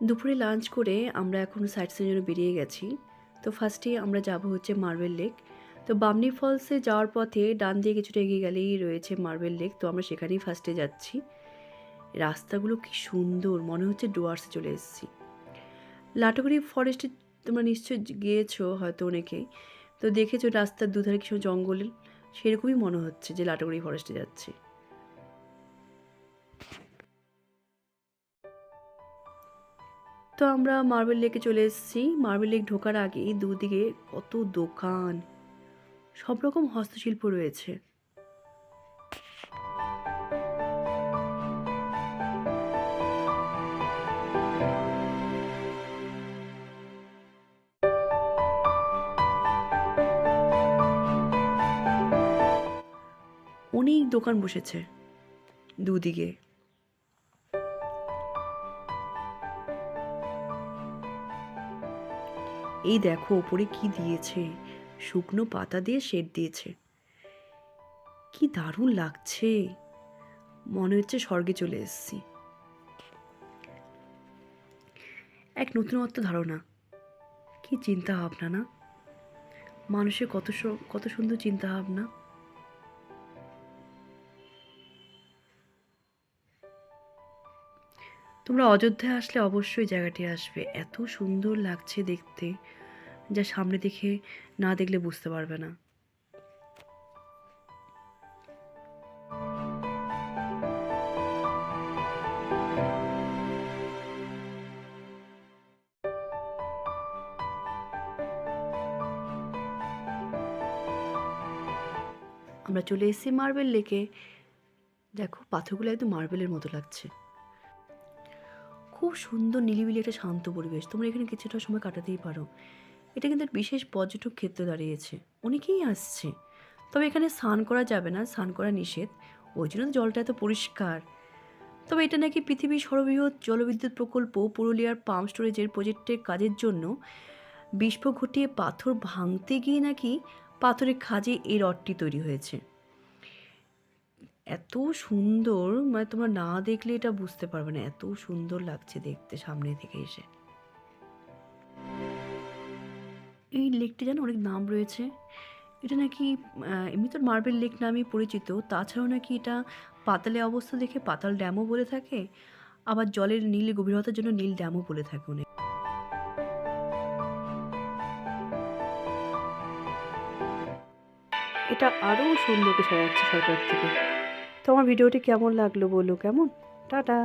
দুপুরে লাঞ্চ করে আমরা এখন সাইট সিনের জন্য বেরিয়ে গেছি। তো ফার্স্টে আমরা যাব হচ্ছে মার্বেল লেক তো বামনি ফলসে যাওয়ার পথে ডান দিয়ে কিছুটা এগিয়ে গেলেই রয়েছে মার্বেল লেক তো আমরা সেখানেই ফার্স্টে যাচ্ছি। রাস্তাগুলো কি সুন্দর, মনে হচ্ছে ডুয়ার্সে চলে এসেছি। লাটোগুড়ি ফরেস্টে তোমরা নিশ্চয়ই গিয়েছো হয়তো অনেকেই। তো দেখেছ রাস্তার দুধারে কিছু জঙ্গল। সেরকমই মনে হচ্ছে যে লাটোগুড়ি ফরেস্টে যাচ্ছি। তো আমরা মার্বেল লেকে চলে এসেছি। মার্বেল লেক ঢোকার আগেই দুদিকে কত দোকান। সব রকম হস্তশিল্প রয়েছে। অনেক দোকান বসেছে দুদিকে। এই দেখো ওপরে কি দিয়েছে? শুকনো পাতা দিয়ে শেড দিয়েছে। কি দারুণ লাগছে। মনে হচ্ছে স্বর্গে চলে এসেছি। এক নতুনত্ব ধারণা। কি চিন্তা ভাবনা না? মানুষের কত কত সুন্দর চিন্তা ভাবনা। তোমরা অযোধ্যায় আসলে অবশ্যই জায়গাটি আসবে। এত সুন্দর লাগছে দেখতে। যা সামনে দেখে না দেখলে বুঝতে পারবে না। আমরা চলে এসেছি মার্বেল লেকে। দেখো, পাথরগুলো একদম মার্বেলের মতো লাগছে। খুব সুন্দর নিলিবিলি একটা শান্ত পরিবেশ। তোমরা এখানে কিছুটা সময় কাটাতেই পারো। এটা কিন্তু বিশেষ পর্যটক ক্ষেত্র দাঁড়িয়েছে। অনেকেই আসছে। তবে এখানে স্নান করা যাবে না, স্নান করা নিষেধ। ওই জন্য জলটা এত পরিষ্কার। তবে এটা নাকি পৃথিবীর সর্ববৃহৎ জলবিদ্যুৎ প্রকল্প পুরুলিয়ার পাম্প স্টোরেজের প্রজেক্টের কাজের জন্য বিস্ফোরণ ঘটিয়ে পাথর ভাঙতে গিয়ে নাকি পাথরের খাজে এই রডটি তৈরি হয়েছে। এত সুন্দর মানে তোমরা না দেখলে এটা বুঝতে পারবে না। এত সুন্দর লাগছে দেখতে সামনে থেকে এসে। এই লেকটি যেন অনেক নাম রয়েছে। এটা নাকি এমনি তো মার্বেল লেক নামে পরিচিত, তাছাড়াও নাকি এটা পাতালে অবস্থা দেখে পাতাল ড্যামও বলে থাকে, আবার জলের নীল গভীরতার জন্য নীল ড্যামও বলে থাকে অনেক। এটা আরও সুন্দরকে সাজাচ্ছে সরকার থেকে। তো আমার ভিডিওটি কেমন লাগল বলো, কেমন? টাটা!